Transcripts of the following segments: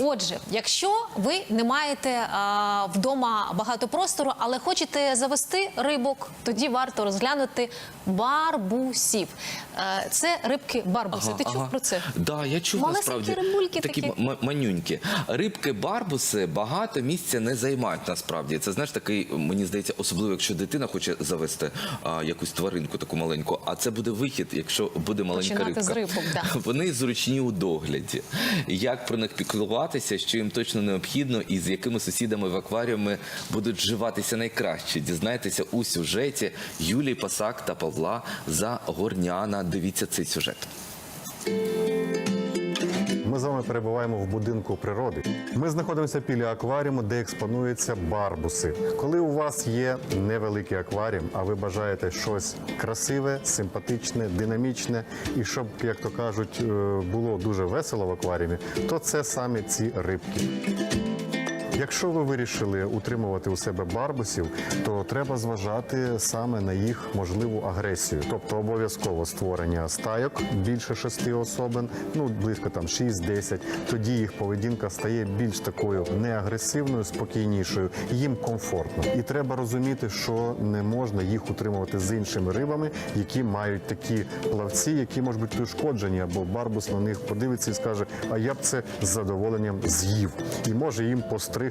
Отже, якщо ви не маєте а, вдома багато простору, але хочете завести рибок, тоді варто розглянути барбусів. Е, Це рибки барбуси. Ти чув про це? Да, я чув Малесенькі насправді рибульки такі такі. м- манюнькі. Рибки барбуси багато місця не займають насправді. Це знаєш такий, мені здається, особливо якщо дитина хоче завести а, якусь тваринку таку маленьку. А це буде вихід, якщо буде маленька Починати рибка. з рибок, да. Вони зручні у догляді. Як про них піклуватися, що їм точно необхідно, і з якими сусідами в акваріумі будуть вживатися найкраще. Дізнайтеся у сюжеті Юлії Пасак та Павла Загорняна. Дивіться цей сюжет. Ми з вами перебуваємо в будинку природи. Ми знаходимося біля акваріуму, де експонуються барбуси. Коли у вас є невеликий акваріум, а ви бажаєте щось красиве, симпатичне, динамічне, і щоб, як то кажуть, е, було дуже весело в акваріумі, то це саме ці рибки. Якщо ви вирішили утримувати у себе барбусів, то треба зважати саме на їх можливу агресію, тобто обов'язково створення стайок більше шести особин, ну близько там 6-10. Тоді їх поведінка стає більш такою неагресивною, спокійнішою, їм комфортно. І треба розуміти, що не можна їх утримувати з іншими рибами, які мають такі плавці, які можуть бути ушкоджені, або барбус на них подивиться і скаже: А я б це з задоволенням з'їв, і може їм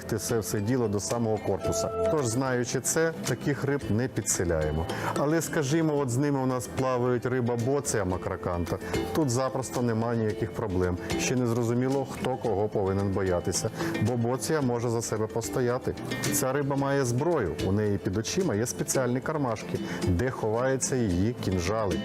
постригти це все діло до самого корпуса. Тож, знаючи це, таких риб не підселяємо. Але скажімо, от з ними у нас плавають риба боція макраканта. Тут запросто немає ніяких проблем. Ще не зрозуміло, хто кого повинен боятися, бо боція може за себе постояти. Ця риба має зброю. У неї під очима є спеціальні кармашки, де ховаються її кінжали.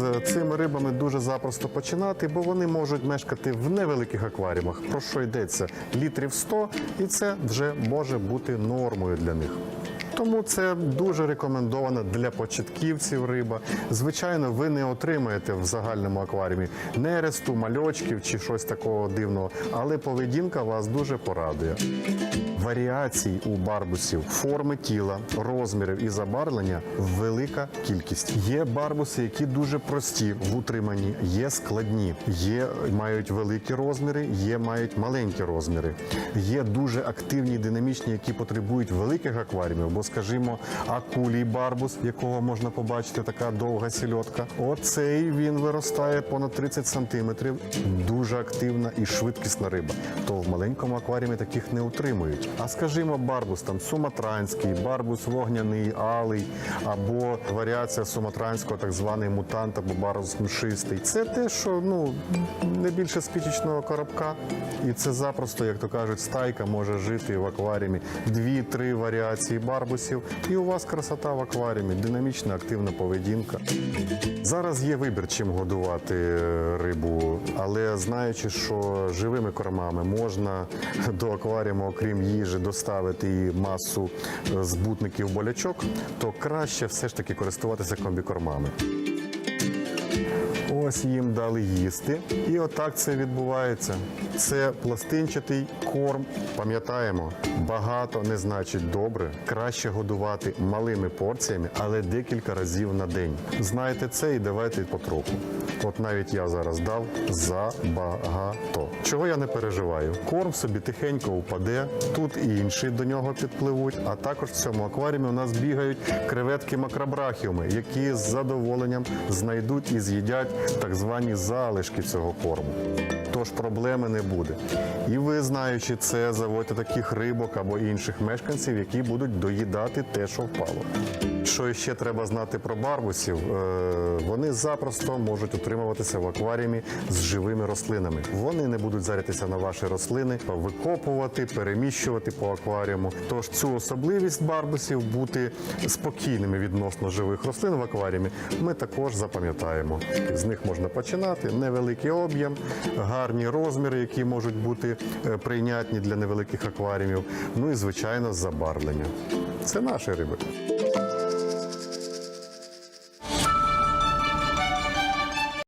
З цими рибами дуже запросто починати, бо вони можуть мешкати в невеликих акваріумах. Про що йдеться? Літрів 100, і це вже може бути нормою для них. Тому це дуже рекомендована для початківців риба. Звичайно, ви не отримаєте в загальному акваріумі нересту, мальочків чи щось такого дивного, але поведінка вас дуже порадує. Варіацій у барбусів, форми тіла, розмірів і забарвлення велика кількість. Є барбуси, які дуже прості в утриманні, є складні, є мають великі розміри, є мають маленькі розміри. Є дуже активні, динамічні, які потребують великих акваріумів. Бо, скажімо, акулій барбус, якого можна побачити, така довга сільотка. Оцей він виростає понад 30 сантиметрів. Дуже активна і швидкісна риба. То в маленькому акваріумі таких не утримують. А скажімо, барбус там суматранський, барбус вогняний, алий, або варіація суматранського, так званий мутант або барбус мшистий. Це те, що ну не більше спічечного коробка, і це запросто, як то кажуть, стайка може жити в акваріумі. Дві-три варіації барбусів, і у вас красота в акваріумі, динамічна, активна поведінка. Зараз є вибір, чим годувати рибу, але знаючи, що живими кормами можна до акваріуму, окрім їжі, доставити і масу е, збутників болячок, то краще все ж таки користуватися комбікормами. Ось їм дали їсти, і отак це відбувається. Це пластинчатий корм. Пам'ятаємо, багато не значить добре. Краще годувати малими порціями, але декілька разів на день. Знаєте це і давайте потроху. От навіть я зараз дав забагато. Чого я не переживаю? Корм собі тихенько упаде, тут і інші до нього підпливуть. А також в цьому акваріумі у нас бігають креветки макрабрахіуми, які з задоволенням знайдуть і з'їдять так звані залишки цього корму. Тож проблеми не буде. І ви, знаючи це, заводьте таких рибок або інших мешканців, які будуть доїдати те, що впало. Що ще треба знати про барбусів? Е, Вони запросто можуть утримуватися в акваріумі з живими рослинами. Вони не будуть зарятися на ваші рослини, викопувати, переміщувати по акваріуму. Тож цю особливість барбусів бути спокійними відносно живих рослин в акваріумі ми також запам'ятаємо. З них можна починати невеликий об'єм, гарні розміри, які можуть бути е, прийнятні для невеликих акваріумів. Ну і звичайно забарвлення. Це наші риби.